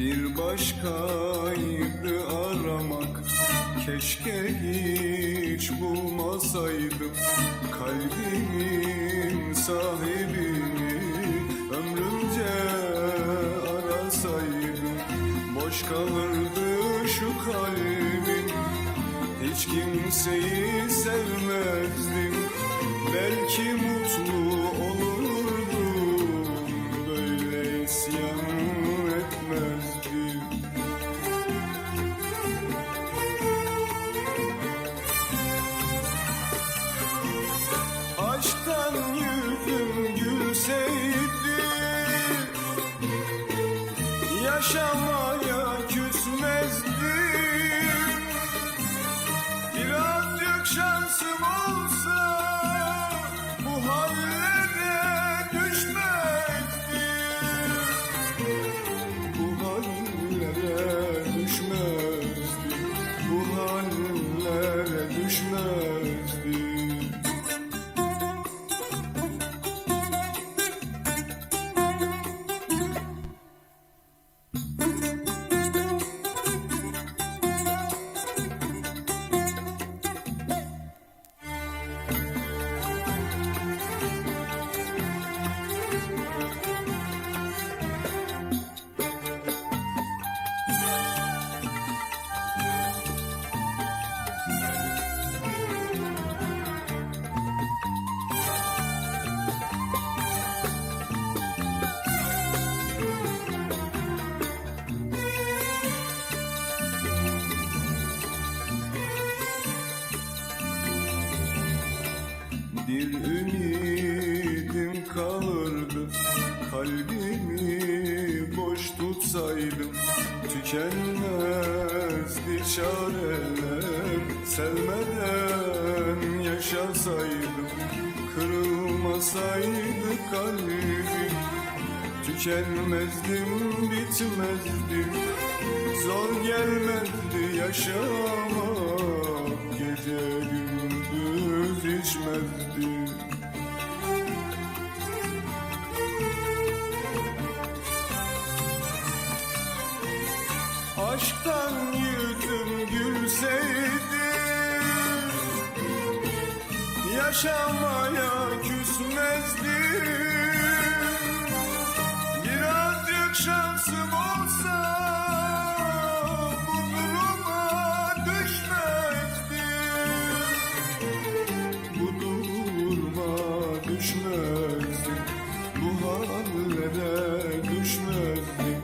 Bir başkaydı aramak Keşke hiç bulmasaydım. Kalbimin sahibini Ömrümce arasaydım. Boş kalırdı şu kalbim Hiç kimseyi sevmezdim. Belki mutlu Yaşamaya küsmezdim. Birazcık şansım olsa Bir ümidim kalırdı Kalbimi boş tutsaydım. Tükenmezdi çareler Sevmeden yaşasaydım. Kırılmasaydı kalbim Tükenmezdim bitmezdim. Zor gelmezdi yaşamak Gece gündüz içmezdim Aşktan yüzüm gülseydi Yaşamaya küsmezdim Birazcık şansım olsa duruma düşmezdim Bu hallere düşmezdim